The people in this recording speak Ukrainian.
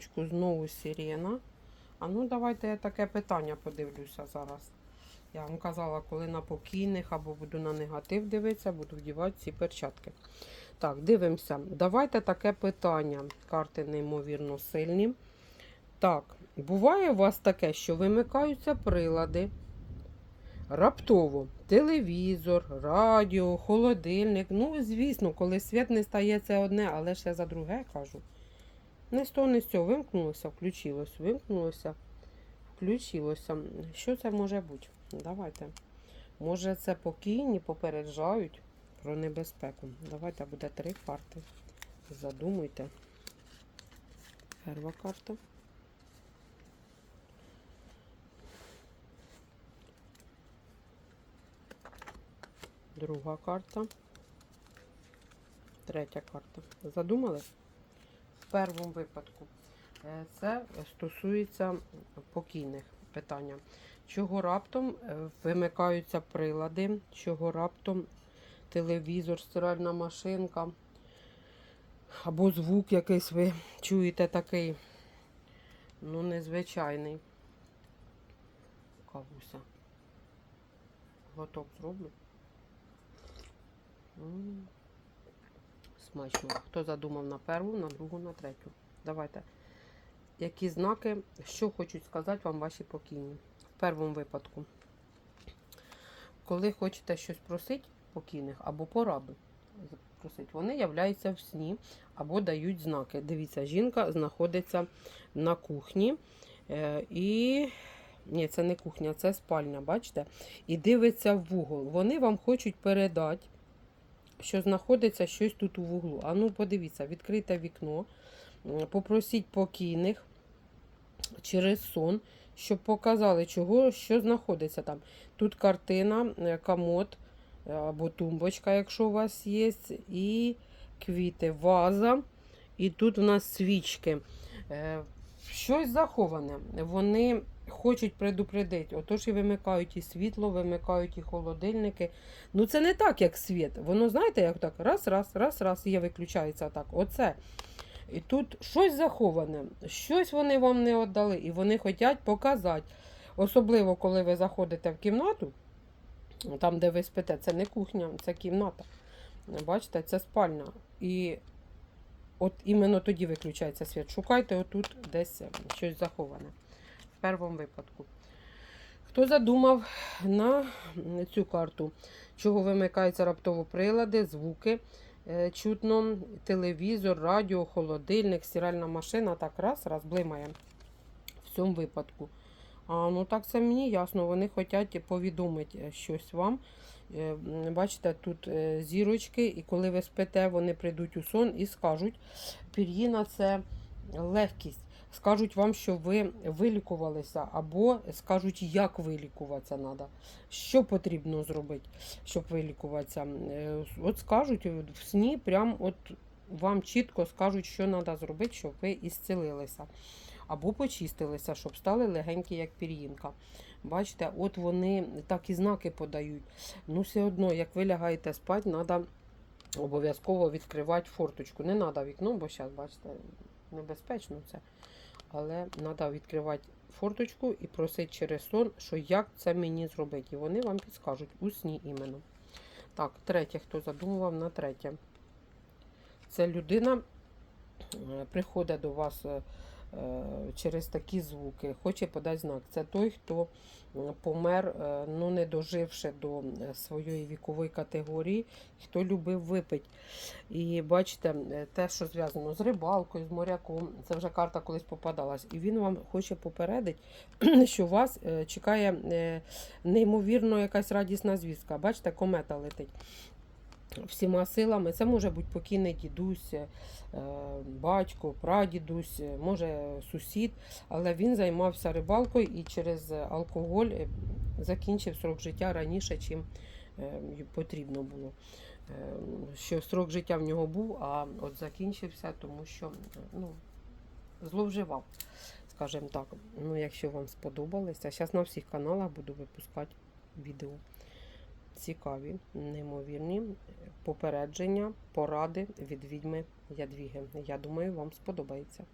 Секундочку, знову сирена. А ну давайте я таке питання подивлюся зараз. Я вам казала, коли на покійних або буду на негатив дивитися, буду вдівати ці перчатки. Так, дивимося. Давайте таке питання. Карти неймовірно сильні. Так, буває у вас таке, що вимикаються прилади. Раптово телевізор, радіо, холодильник. Ну, звісно, коли світ не стає, це одне, але я за друге кажу. Не того, не з цього. Вимкнулося, включилося, вимкнулося, включилося. Що це може бути? Давайте. Може, це покійні попереджають про небезпеку. Давайте буде три карти. Задумуйте. Перша карта. Друга карта. Третя карта. Задумали? Першому випадку. Е, Це стосується покійних питання. Чого раптом е, вимикаються прилади, чого раптом телевізор, стиральна машинка, або звук якийсь ви чуєте такий, ну, незвичайний. Кавуся. Глоток зроблю. Смачно. Хто задумав на перву, на другу, на третю. Давайте. Які знаки, що хочуть сказати вам ваші покійні? В першому випадку. Коли хочете щось просити покійних або пораду просить, вони являються в сні або дають знаки. Дивіться, жінка знаходиться на кухні е, і. Ні, це не кухня, це спальня, бачите? І дивиться в вугол. Вони вам хочуть передати, що знаходиться щось тут у вуглу. А ну, подивіться, відкрите вікно, попросіть покійних через сон, щоб показали, чого, що знаходиться там. Тут картина, е, комод е, або тумбочка, якщо у вас є, і квіти, ваза. І тут у нас свічки. Е, Щось заховане. Вони хочуть предупредити. Отож і вимикають і світло, вимикають і холодильники. Ну це не так, як світ. Воно, знаєте, як так раз, раз, раз, раз, і виключається так. Оце. І тут щось заховане, щось вони вам не віддали, і вони хочуть показати. Особливо, коли ви заходите в кімнату, там, де ви спите, це не кухня, це кімната. Бачите, це спальня. І от іменно тоді виключається світ. Шукайте отут десь щось заховане. В випадку. Хто задумав на цю карту, чого вимикаються раптово прилади, звуки, е, чутно, телевізор, радіо, холодильник, стиральна машина, так раз, раз блимає в цьому випадку. А, ну так це мені ясно. Вони хочуть повідомити щось вам. Е, Бачите, тут е, зірочки, і коли ви спите, вони прийдуть у сон і скажуть, пір'їна це легкість. Скажуть вам, що ви вилікувалися, або скажуть, як вилікуватися треба, що потрібно зробити, щоб вилікуватися. Е, От скажуть в сні, прям от вам чітко скажуть, що треба зробити, щоб ви ісцілилися. Або почистилися, щоб стали легенькі, як пір'їнка. Бачите, от вони так і знаки подають. Ну, все одно, як ви лягаєте спати, треба обов'язково відкривати форточку. Не треба вікно, бо зараз, бачите, небезпечно це. Але треба відкривати форточку і просити через сон, що як це мені зробити. І вони вам підскажуть у сні іменно. Так, третє, хто задумував на третє. Це людина е, приходить до вас е, через такі звуки, хоче подати знак. Це той, хто помер, е, ну не доживши до е, своєї вікової категорії, хто любив випити. І бачите, е, те, що зв'язано з рибалкою, з моряком, це вже карта колись попадалась. І він вам хоче попередити, що вас е, чекає е, неймовірно якась радісна звістка. Бачите, комета летить. Всіма силами. Це може бути покійний дідусь, е, батько, прадідусь, е, може сусід, але він займався рибалкою і через алкоголь е, закінчив срок життя раніше, чим потрібно було. Що срок життя в нього був, а от закінчився, тому що ну, зловживав, скажімо так. Ну, якщо вам сподобалося, зараз на всіх каналах буду випускати відео цікаві, неймовірні попередження, поради від відьми Ядвіги. Я думаю, вам сподобається.